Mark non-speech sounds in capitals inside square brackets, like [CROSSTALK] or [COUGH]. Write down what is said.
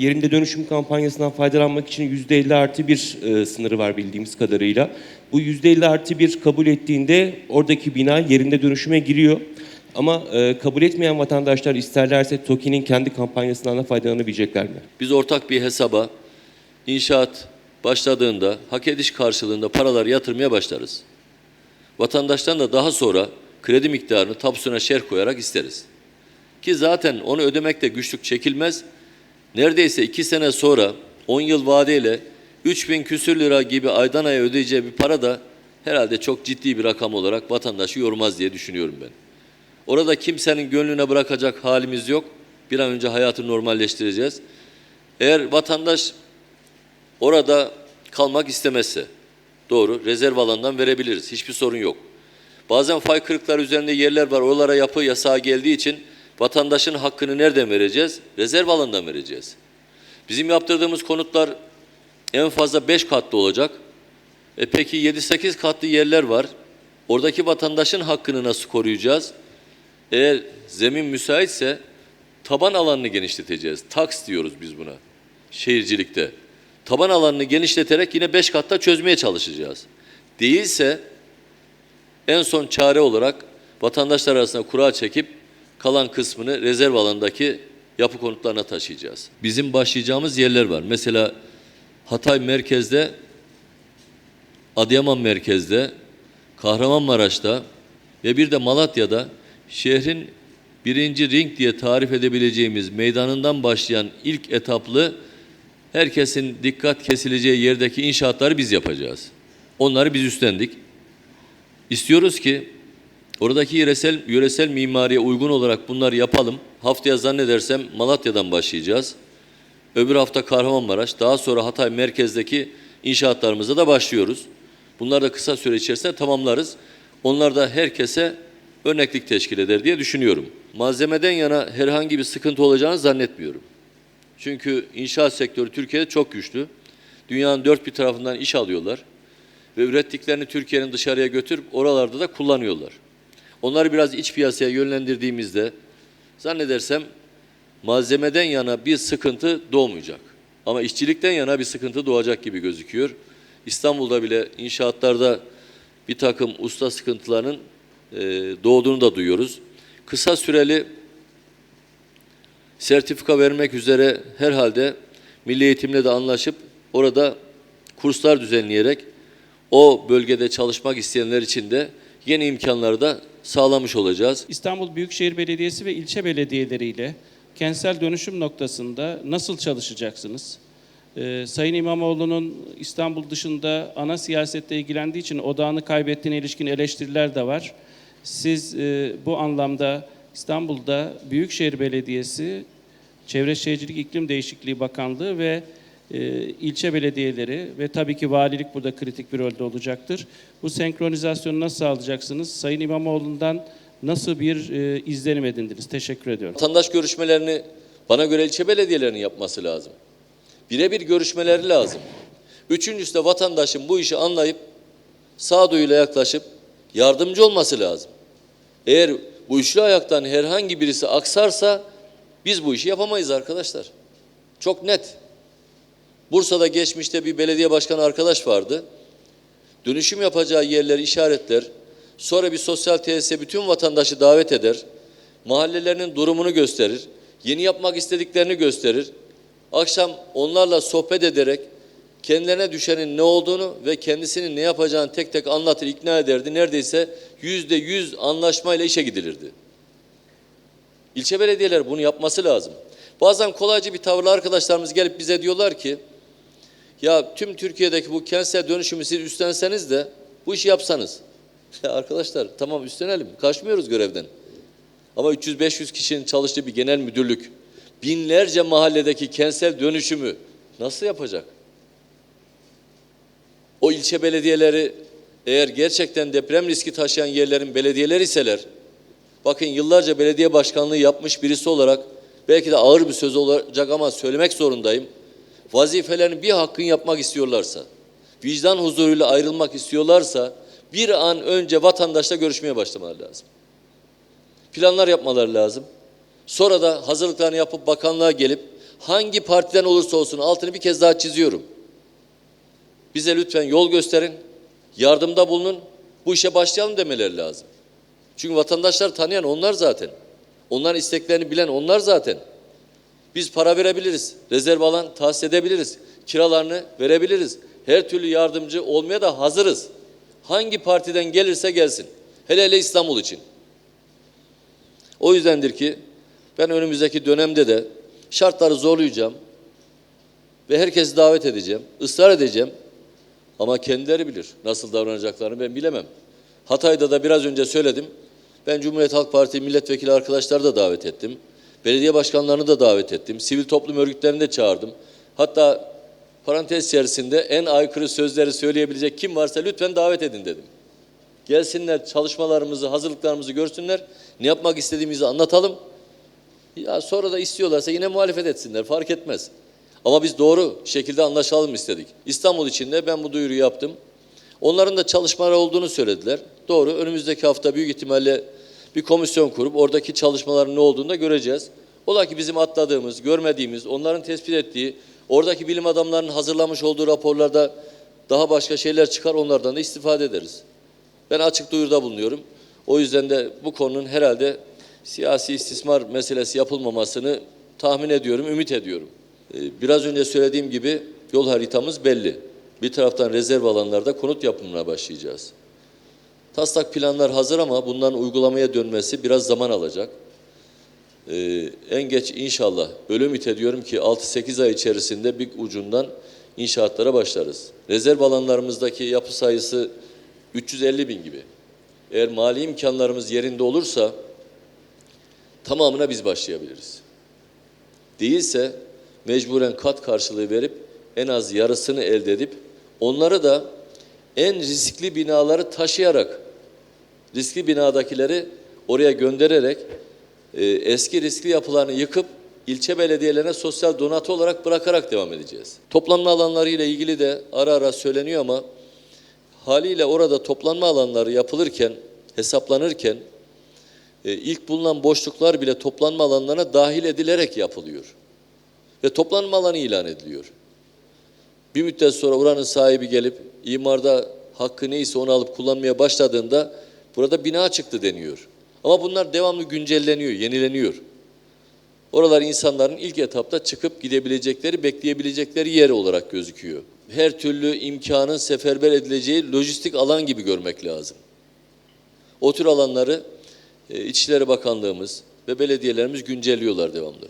Yerinde dönüşüm kampanyasından faydalanmak için %50 artı bir e, sınırı var bildiğimiz kadarıyla. Bu %50 artı bir kabul ettiğinde oradaki bina yerinde dönüşüme giriyor. Ama e, kabul etmeyen vatandaşlar isterlerse TOKİ'nin kendi kampanyasından da faydalanabilecekler mi? Biz ortak bir hesaba inşaat başladığında hak ediş karşılığında paraları yatırmaya başlarız. Vatandaştan da daha sonra kredi miktarını tapusuna şerh koyarak isteriz. Ki zaten onu ödemekte güçlük çekilmez. Neredeyse iki sene sonra 10 yıl vadeyle 3000 küsür lira gibi aydan aya ödeyeceği bir para da herhalde çok ciddi bir rakam olarak vatandaşı yormaz diye düşünüyorum ben. Orada kimsenin gönlüne bırakacak halimiz yok. Bir an önce hayatı normalleştireceğiz. Eğer vatandaş orada kalmak istemezse doğru rezerv alandan verebiliriz. Hiçbir sorun yok. Bazen fay kırıklar üzerinde yerler var. Oralara yapı yasağı geldiği için vatandaşın hakkını nereden vereceğiz? Rezerv alandan vereceğiz. Bizim yaptırdığımız konutlar en fazla 5 katlı olacak. E peki 7-8 katlı yerler var. Oradaki vatandaşın hakkını nasıl koruyacağız? Eğer zemin müsaitse taban alanını genişleteceğiz. Taks diyoruz biz buna şehircilikte. Taban alanını genişleterek yine 5 katta çözmeye çalışacağız. Değilse en son çare olarak vatandaşlar arasında kura çekip kalan kısmını rezerv alandaki yapı konutlarına taşıyacağız. Bizim başlayacağımız yerler var. Mesela Hatay merkezde, Adıyaman merkezde, Kahramanmaraş'ta ve bir de Malatya'da şehrin birinci ring diye tarif edebileceğimiz meydanından başlayan ilk etaplı herkesin dikkat kesileceği yerdeki inşaatları biz yapacağız. Onları biz üstlendik. İstiyoruz ki oradaki yöresel, yöresel mimariye uygun olarak bunları yapalım. Haftaya zannedersem Malatya'dan başlayacağız. Öbür hafta Kahramanmaraş, daha sonra Hatay merkezdeki inşaatlarımıza da başlıyoruz. Bunları da kısa süre içerisinde tamamlarız. Onlar da herkese örneklik teşkil eder diye düşünüyorum. Malzemeden yana herhangi bir sıkıntı olacağını zannetmiyorum. Çünkü inşaat sektörü Türkiye'de çok güçlü. Dünyanın dört bir tarafından iş alıyorlar. Ve ürettiklerini Türkiye'nin dışarıya götürüp oralarda da kullanıyorlar. Onları biraz iç piyasaya yönlendirdiğimizde zannedersem malzemeden yana bir sıkıntı doğmayacak. Ama işçilikten yana bir sıkıntı doğacak gibi gözüküyor. İstanbul'da bile inşaatlarda bir takım usta sıkıntılarının e, doğduğunu da duyuyoruz. Kısa süreli sertifika vermek üzere herhalde Milli Eğitim'le de anlaşıp orada kurslar düzenleyerek o bölgede çalışmak isteyenler için de yeni imkanları da sağlamış olacağız. İstanbul Büyükşehir Belediyesi ve ilçe belediyeleriyle kentsel dönüşüm noktasında nasıl çalışacaksınız? Ee, Sayın İmamoğlu'nun İstanbul dışında ana siyasette ilgilendiği için odağını kaybettiğine ilişkin eleştiriler de var. Siz e, bu anlamda İstanbul'da Büyükşehir Belediyesi, Çevre Şehircilik İklim Değişikliği Bakanlığı ve ilçe belediyeleri ve tabii ki valilik burada kritik bir rolde olacaktır. Bu senkronizasyonu nasıl sağlayacaksınız? Sayın İmamoğlu'ndan nasıl bir e, izlenim edindiniz? Teşekkür ediyorum. Vatandaş görüşmelerini bana göre ilçe belediyelerinin yapması lazım. Birebir görüşmeleri lazım. Üçüncüsü de vatandaşın bu işi anlayıp sağduyuyla yaklaşıp yardımcı olması lazım. Eğer bu üçlü ayaktan herhangi birisi aksarsa biz bu işi yapamayız arkadaşlar. Çok net. Bursa'da geçmişte bir belediye başkanı arkadaş vardı. Dönüşüm yapacağı yerleri işaretler. Sonra bir sosyal tesise bütün vatandaşı davet eder. Mahallelerinin durumunu gösterir. Yeni yapmak istediklerini gösterir. Akşam onlarla sohbet ederek kendilerine düşenin ne olduğunu ve kendisinin ne yapacağını tek tek anlatır, ikna ederdi. Neredeyse yüzde yüz anlaşmayla işe gidilirdi. İlçe belediyeler bunu yapması lazım. Bazen kolaycı bir tavırla arkadaşlarımız gelip bize diyorlar ki ya tüm Türkiye'deki bu kentsel dönüşümü siz üstlenseniz de bu işi yapsanız. [LAUGHS] Ya arkadaşlar tamam üstlenelim. Kaçmıyoruz görevden. Ama 300-500 kişinin çalıştığı bir genel müdürlük binlerce mahalledeki kentsel dönüşümü nasıl yapacak? O ilçe belediyeleri eğer gerçekten deprem riski taşıyan yerlerin belediyeler iseler, bakın yıllarca belediye başkanlığı yapmış birisi olarak belki de ağır bir söz olacak ama söylemek zorundayım. Vazifelerini bir hakkın yapmak istiyorlarsa, vicdan huzuruyla ayrılmak istiyorlarsa bir an önce vatandaşla görüşmeye başlamaları lazım. Planlar yapmaları lazım. Sonra da hazırlıklarını yapıp bakanlığa gelip Hangi partiden olursa olsun altını bir kez daha çiziyorum. Bize lütfen yol gösterin, yardımda bulunun, bu işe başlayalım demeleri lazım. Çünkü vatandaşlar tanıyan onlar zaten. Onların isteklerini bilen onlar zaten. Biz para verebiliriz, rezerv alan tahsis edebiliriz, kiralarını verebiliriz. Her türlü yardımcı olmaya da hazırız. Hangi partiden gelirse gelsin. Hele hele İstanbul için. O yüzdendir ki ben önümüzdeki dönemde de şartları zorlayacağım ve herkesi davet edeceğim, ısrar edeceğim. Ama kendileri bilir nasıl davranacaklarını ben bilemem. Hatay'da da biraz önce söyledim. Ben Cumhuriyet Halk Partisi milletvekili arkadaşları da davet ettim. Belediye başkanlarını da davet ettim. Sivil toplum örgütlerini de çağırdım. Hatta parantez içerisinde en aykırı sözleri söyleyebilecek kim varsa lütfen davet edin dedim. Gelsinler çalışmalarımızı, hazırlıklarımızı görsünler. Ne yapmak istediğimizi anlatalım. Ya sonra da istiyorlarsa yine muhalefet etsinler fark etmez. Ama biz doğru şekilde anlaşalım istedik. İstanbul için de ben bu duyuruyu yaptım. Onların da çalışmalar olduğunu söylediler. Doğru önümüzdeki hafta büyük ihtimalle bir komisyon kurup oradaki çalışmaların ne olduğunu da göreceğiz. Ola ki bizim atladığımız, görmediğimiz, onların tespit ettiği, oradaki bilim adamlarının hazırlamış olduğu raporlarda daha başka şeyler çıkar onlardan da istifade ederiz. Ben açık duyuruda bulunuyorum. O yüzden de bu konunun herhalde siyasi istismar meselesi yapılmamasını tahmin ediyorum, ümit ediyorum. Ee, Biraz önce söylediğim gibi yol haritamız belli. Bir taraftan rezerv alanlarda konut yapımına başlayacağız. Taslak planlar hazır ama bunların uygulamaya dönmesi biraz zaman alacak. Ee, en geç inşallah öyle ümit ediyorum ki 6-8 ay içerisinde bir ucundan inşaatlara başlarız. Rezerv alanlarımızdaki yapı sayısı 350 bin gibi. Eğer mali imkanlarımız yerinde olursa tamamına biz başlayabiliriz. Değilse mecburen kat karşılığı verip en az yarısını elde edip onları da en riskli binaları taşıyarak riskli binadakileri oraya göndererek e, eski riskli yapılarını yıkıp ilçe belediyelerine sosyal donatı olarak bırakarak devam edeceğiz. Toplanma alanları ile ilgili de ara ara söyleniyor ama haliyle orada toplanma alanları yapılırken, hesaplanırken e, ilk bulunan boşluklar bile toplanma alanlarına dahil edilerek yapılıyor. Ve toplanma alanı ilan ediliyor. Bir müddet sonra oranın sahibi gelip imarda hakkı neyse onu alıp kullanmaya başladığında burada bina çıktı deniyor. Ama bunlar devamlı güncelleniyor, yenileniyor. Oralar insanların ilk etapta çıkıp gidebilecekleri, bekleyebilecekleri yer olarak gözüküyor. Her türlü imkanın seferber edileceği lojistik alan gibi görmek lazım. O tür alanları e, İçişleri Bakanlığımız ve belediyelerimiz güncelliyorlar devamlı.